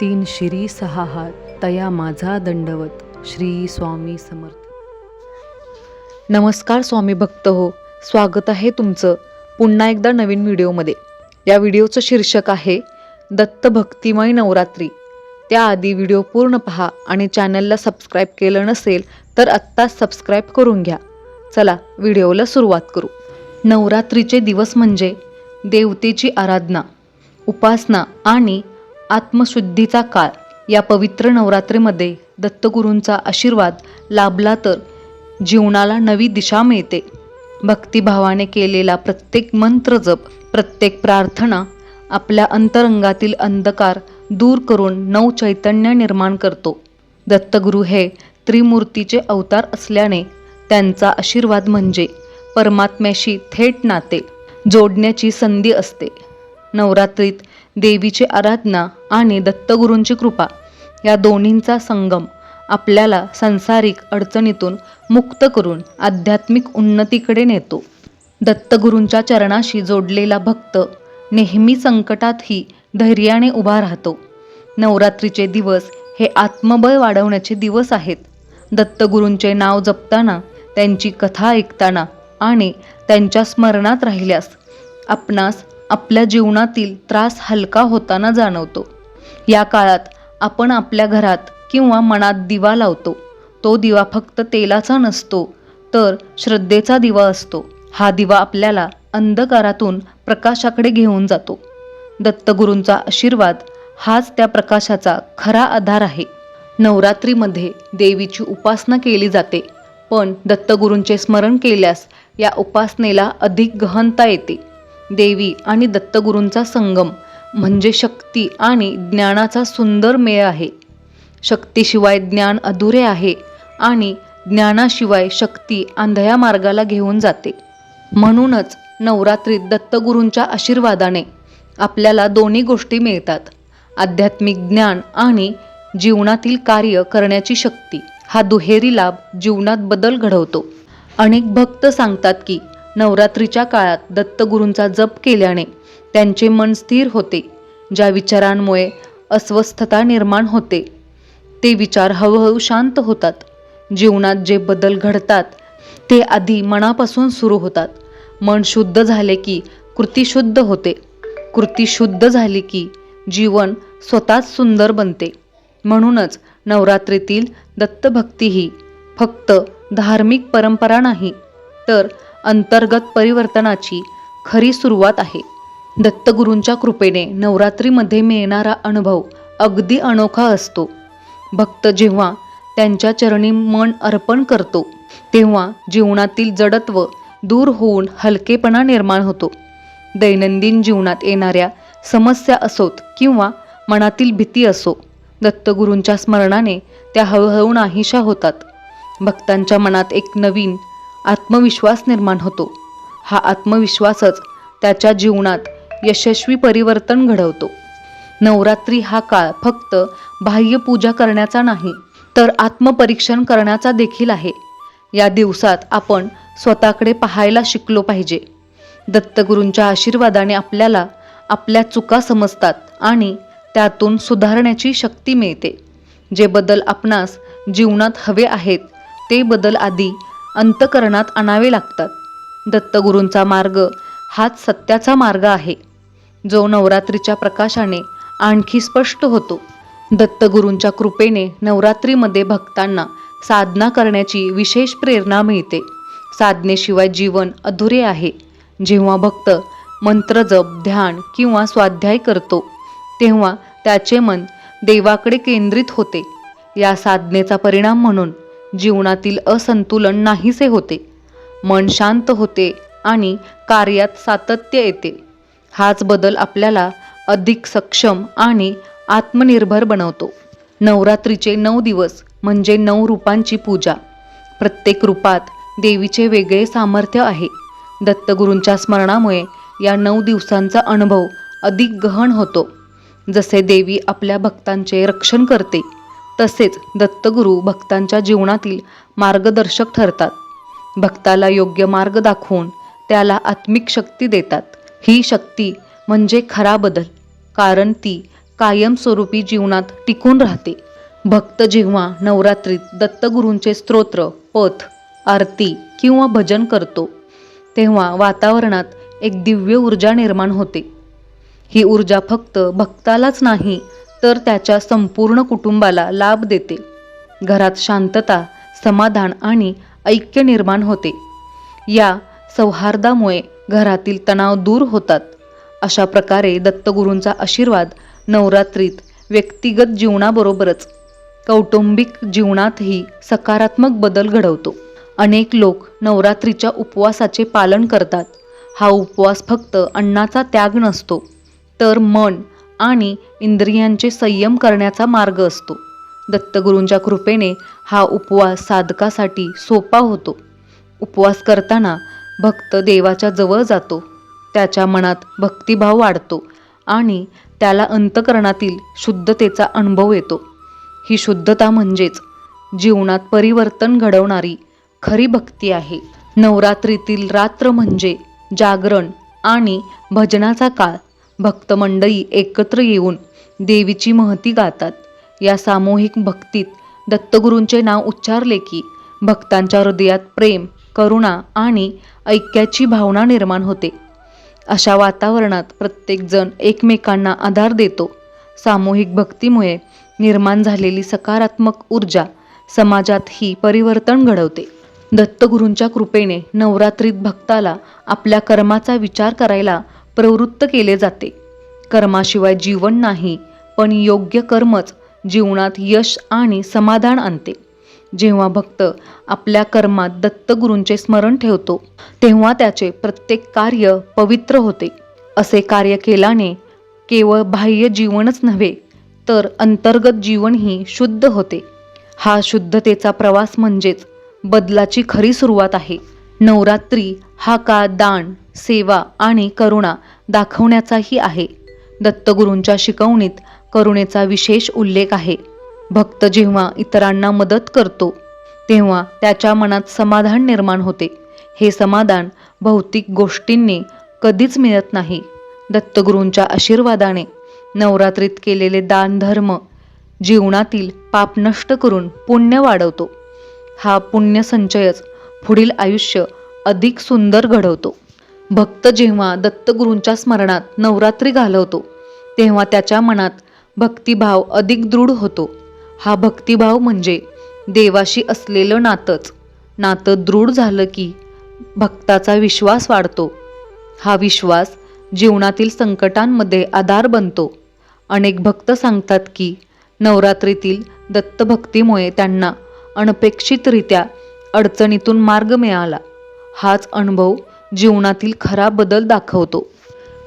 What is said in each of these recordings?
तीन शिरी सहा हात तया माझा दंडवत श्री स्वामी समर्थ. नमस्कार स्वामी भक्त हो स्वागत आहे तुमचं पुन्हा एकदा नवीन व्हिडिओमध्ये. या व्हिडिओचं शीर्षक आहे दत्त भक्तिमय नवरात्री. त्याआधी व्हिडिओ पूर्ण पहा आणि चॅनलला सबस्क्राईब केलं नसेल तर आत्ताच सबस्क्राईब करून घ्या. चला व्हिडिओला सुरुवात करू. नवरात्रीचे दिवस म्हणजे देवतेची आराधना उपासना आणि आत्मशुद्धीचा काळ. या पवित्र नवरात्रीमध्ये दत्तगुरूंचा आशीर्वाद लाभला तर जीवनाला नवी दिशा मिळते. भक्तिभावाने केलेला प्रत्येक मंत्र जप प्रत्येक प्रार्थना आपल्या अंतरंगातील अंधकार दूर करून नव चैतन्य निर्माण करतो. दत्तगुरू हे त्रिमूर्तीचे अवतार असल्याने त्यांचा आशीर्वाद म्हणजे परमात्म्याशी थेट नाते जोडण्याची संधी असते. नवरात्रीत देवीची आराधना आणि दत्तगुरूंची कृपा. या दोन्हींचा संगम आपल्याला सांसारिक अडचणीतून मुक्त करून आध्यात्मिक उन्नतीकडे नेतो. दत्तगुरूंच्या चरणाशी जोडलेला भक्त नेहमी संकटातही धैर्याने उभा राहतो. नवरात्रीचे दिवस हे आत्मबळ वाढवण्याचे दिवस आहेत. दत्तगुरूंचे नाव जपताना त्यांची कथा ऐकताना आणि त्यांच्या स्मरणात राहिल्यास आपणास आपल्या जीवनातील त्रास हलका होताना जाणवतो. या काळात आपण आपल्या घरात किंवा मनात दिवा लावतो. तो दिवा फक्त तेलाचा नसतो तर श्रद्धेचा दिवा असतो. हा दिवा आपल्याला अंधकारातून प्रकाशाकडे घेऊन जातो. दत्तगुरूंचा आशीर्वाद हाच त्या प्रकाशाचा खरा आधार आहे. नवरात्रीमध्ये देवीची उपासना केली जाते पण दत्तगुरूंचे स्मरण केल्यास या उपासनेला अधिक गहनता येते. देवी आणि दत्तगुरूंचा संगम म्हणजे शक्ती आणि ज्ञानाचा सुंदर मेळ आहे. शक्तीशिवाय ज्ञान अधुरे आहे आणि ज्ञानाशिवाय शक्ती आंधळ्या मार्गाला घेऊन जाते. म्हणूनच नवरात्रीत दत्तगुरूंच्या आशीर्वादाने आपल्याला दोन्ही गोष्टी मिळतात. आध्यात्मिक ज्ञान आणि जीवनातील कार्य करण्याची शक्ती हा दुहेरी लाभ जीवनात बदल घडवतो. अनेक भक्त सांगतात की नवरात्रीच्या काळात दत्तगुरूंचा जप केल्याने त्यांचे मन स्थिर होते ज्या विचारांमुळे अस्वस्थता निर्माण होते. ते विचार हळूहळू शांत होतात. जीवनात जे बदल घडतात ते आधी मनापासून सुरू होतात. मन शुद्ध झाले की कृती शुद्ध होते. कृती शुद्ध झाली की जीवन स्वतःच सुंदर बनते. म्हणूनच नवरात्रीतील दत्तभक्ती ही फक्त धार्मिक परंपरा नाही तर अंतर्गत परिवर्तनाची खरी सुरुवात आहे. दत्तगुरूंच्या कृपेने नवरात्रीमध्ये मिळणारा अनुभव अगदी अनोखा असतो. भक्त जेव्हा त्यांच्या चरणी मन अर्पण करतो तेव्हा जीवनातील जडत्व दूर होऊन हलकेपणा निर्माण होतो. दैनंदिन जीवनात येणाऱ्या समस्या असोत किंवा मनातील भीती असो दत्तगुरूंच्या स्मरणाने त्या हळूहळू नाहीशा होतात. भक्तांच्या मनात एक नवीन आत्मविश्वास निर्माण होतो. हा आत्मविश्वासच त्याच्या जीवनात यशस्वी परिवर्तन घडवतो. नवरात्री हा काळ फक्त बाह्य पूजा करण्याचा नाही तर आत्मपरीक्षण करण्याचा देखील आहे. या दिवसात आपण स्वतःकडे पाहायला शिकलो पाहिजे. दत्तगुरूंच्या आशीर्वादाने आपल्याला आपल्या चुका समजतात आणि त्यातून सुधारण्याची शक्ती मिळते. जे बदल आपणास जीवनात हवे आहेत ते बदल आधी अंतकरणात आणावे लागतात. दत्तगुरूंचा मार्ग हाच सत्याचा मार्ग आहे. जो नवरात्रीच्या प्रकाशाने आणखी स्पष्ट होतो. दत्तगुरूंच्या कृपेने नवरात्रीमध्ये भक्तांना साधना करण्याची विशेष प्रेरणा मिळते. साधनेशिवाय जीवन अधुरे आहे. जेव्हा भक्त मंत्रजप ध्यान किंवा स्वाध्याय करतो तेव्हा त्याचे मन देवाकडे केंद्रित होते. या साधनेचा परिणाम म्हणून जीवनातील असंतुलन नाहीसे होते. मन शांत होते आणि कार्यात सातत्य येते. हाच बदल आपल्याला अधिक सक्षम आणि आत्मनिर्भर बनवतो. नवरात्रीचे नऊ दिवस म्हणजे नऊ रूपांची पूजा. प्रत्येक रूपात देवीचे वेगळे सामर्थ्य आहे. दत्तगुरूंच्या स्मरणामुळे या नऊ दिवसांचा अनुभव अधिक गहन होतो. जसे देवी आपल्या भक्तांचे रक्षण करते तसेच दत्तगुरू भक्तांच्या जीवनातील मार्गदर्शक ठरतात. भक्ताला योग्य मार्ग दाखवून त्याला आत्मिक शक्ती देतात. ही शक्ती म्हणजे खरा बदल कारण ती कायमस्वरूपी जीवनात टिकून राहते. भक्त जेव्हा नवरात्रीत दत्तगुरूंचे स्तोत्र पथ आरती किंवा भजन करतो तेव्हा वातावरणात एक दिव्य ऊर्जा निर्माण होते. ही ऊर्जा फक्त भक्तालाच नाही तर त्याच्या संपूर्ण कुटुंबाला लाभ देते. घरात शांतता समाधान आणि ऐक्य निर्माण होते. या सौहार्दामुळे घरातील तणाव दूर होतात. अशा प्रकारे दत्तगुरूंचा आशीर्वाद नवरात्रीत व्यक्तिगत जीवनाबरोबरच कौटुंबिक जीवनातही सकारात्मक बदल घडवतो. अनेक लोक नवरात्रीच्या उपवासाचे पालन करतात. हा उपवास फक्त अन्नाचा त्याग नसतो तर मन आणि इंद्रियांचे संयम करण्याचा मार्ग असतो. दत्तगुरूंच्या कृपेने हा उपवास साधकासाठी सोपा होतो. उपवास करताना भक्त देवाच्या जवळ जातो. त्याच्या मनात भक्तिभाव वाढतो आणि त्याला अंतकरणातील शुद्धतेचा अनुभव येतो. ही शुद्धता म्हणजेच जीवनात परिवर्तन घडवणारी खरी भक्ती आहे. नवरात्रीतील रात्र म्हणजे जागरण आणि भजनाचा काळ. भक्त मंडळी एकत्र येऊन देवीची महती गातात. या सामूहिक भक्तीत दत्तगुरूंचे नाव उच्चारले की भक्तांच्या हृदयात प्रेम करुणा आणि ऐक्याची भावना निर्माण होते. अशा वातावरणात प्रत्येकजण एकमेकांना आधार देतो. सामूहिक भक्तीमुळे निर्माण झालेली सकारात्मक ऊर्जा समाजात ही परिवर्तन घडवते. दत्तगुरूंच्या कृपेने नवरात्रीत भक्ताला आपल्या कर्माचा विचार करायला प्रवृत्त केले जाते. कर्माशिवाय जीवन नाही पण योग्य कर्मच जीवनात यश आणि समाधान आणते. जेव्हा भक्त आपल्या कर्मात दत्तगुरूंचे स्मरण ठेवतो तेव्हा त्याचे प्रत्येक कार्य पवित्र होते. असे कार्य केल्याने केवळ बाह्य जीवनच नव्हे तर अंतर्गत जीवनही शुद्ध होते. हा शुद्धतेचा प्रवास म्हणजेच बदलाची खरी सुरुवात आहे. नवरात्री हा काळ दान सेवा आणि करुणा दाखवण्याचाही आहे. दत्तगुरूंच्या शिकवणीत करुणेचा विशेष उल्लेख आहे. भक्त जेव्हा इतरांना मदत करतो तेव्हा त्याच्या मनात समाधान निर्माण होते. हे समाधान भौतिक गोष्टींनी कधीच मिळत नाही. दत्तगुरूंच्या आशीर्वादाने नवरात्रीत केलेले दान धर्म जीवनातील पाप नष्ट करून पुण्य वाढवतो. हा पुण्य संचयच पुढील आयुष्य अधिक सुंदर घडवतो. भक्त जेव्हा दत्तगुरूंच्या स्मरणात नवरात्री घालवतो तेव्हा त्याच्या मनात भक्तिभाव अधिक दृढ होतो. हा भक्तिभाव म्हणजे देवाशी असलेलं नातंच. नातं दृढ झालं की भक्ताचा विश्वास वाढतो. हा विश्वास जीवनातील संकटांमध्ये आधार बनतो. अनेक भक्त सांगतात की नवरात्रीतील दत्तभक्तीमुळे त्यांना अनपेक्षितरित्या अडचणीतून मार्ग मिळाला. हाच अनुभव जीवनातील खरा बदल दाखवतो.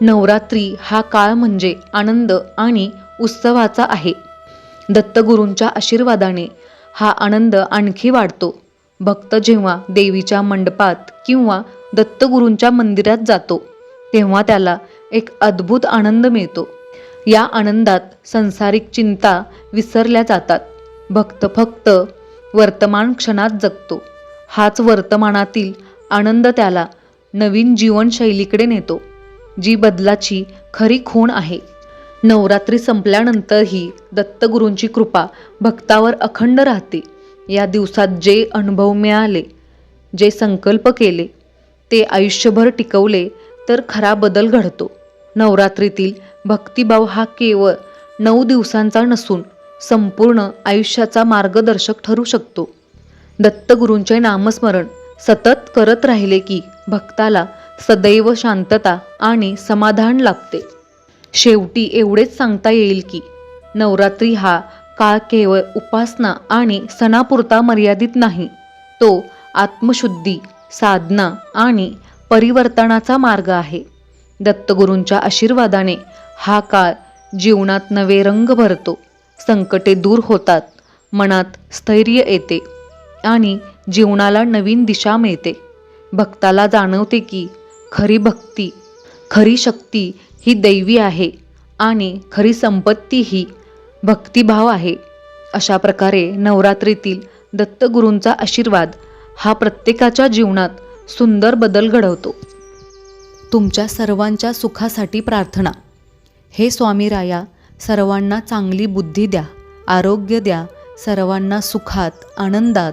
नवरात्री हा काळ म्हणजे आनंद आणि उत्सवाचा आहे. दत्तगुरूंच्या आशीर्वादाने हा आनंद आणखी वाढतो. भक्त जेव्हा देवीच्या मंडपात किंवा दत्तगुरूंच्या मंदिरात जातो तेव्हा त्याला एक अद्भुत आनंद मिळतो. या आनंदात संसारिक चिंता विसरल्या जातात. भक्त फक्त वर्तमान क्षणात जगतो. हाच वर्तमानातील आनंद त्याला नवीन जीवनशैलीकडे नेतो जी बदलाची खरी खूण आहे. नवरात्री संपल्यानंतरही दत्तगुरूंची कृपा भक्तावर अखंड राहते. या दिवसात जे अनुभव मिळाले जे संकल्प केले ते आयुष्यभर टिकवले तर खरा बदल घडतो. नवरात्रीतील भक्तिभाव हा केवळ नऊ दिवसांचा नसून संपूर्ण आयुष्याचा मार्गदर्शक ठरू शकतो. दत्तगुरूंचे नामस्मरण सतत करत राहिले की भक्ताला सदैव शांतता आणि समाधान लाभते. शेवटी एवढेच सांगता येईल की नवरात्री हा काळ केवळ उपासना आणि सणापुरता मर्यादित नाही तो आत्मशुद्धी साधना आणि परिवर्तनाचा मार्ग आहे. दत्तगुरूंच्या आशीर्वादाने हा काळ जीवनात नवे रंग भरतो संकटे दूर होतात मनात स्थैर्य येते आणि जीवनाला नवीन दिशा मिळते. भक्ताला जाणवते की खरी भक्ती खरी शक्ती ही दैवी आहे आणि खरी संपत्ती ही भक्तिभाव आहे. अशा प्रकारे नवरात्रीतील दत्तगुरूंचा आशीर्वाद हा प्रत्येकाच्या जीवनात सुंदर बदल घडवतो. तुमच्या सर्वांच्या सुखासाठी प्रार्थना. हे स्वामी राया सर्वांना चांगली बुद्धी द्या आरोग्य द्या सर्वांना सुखात आनंदात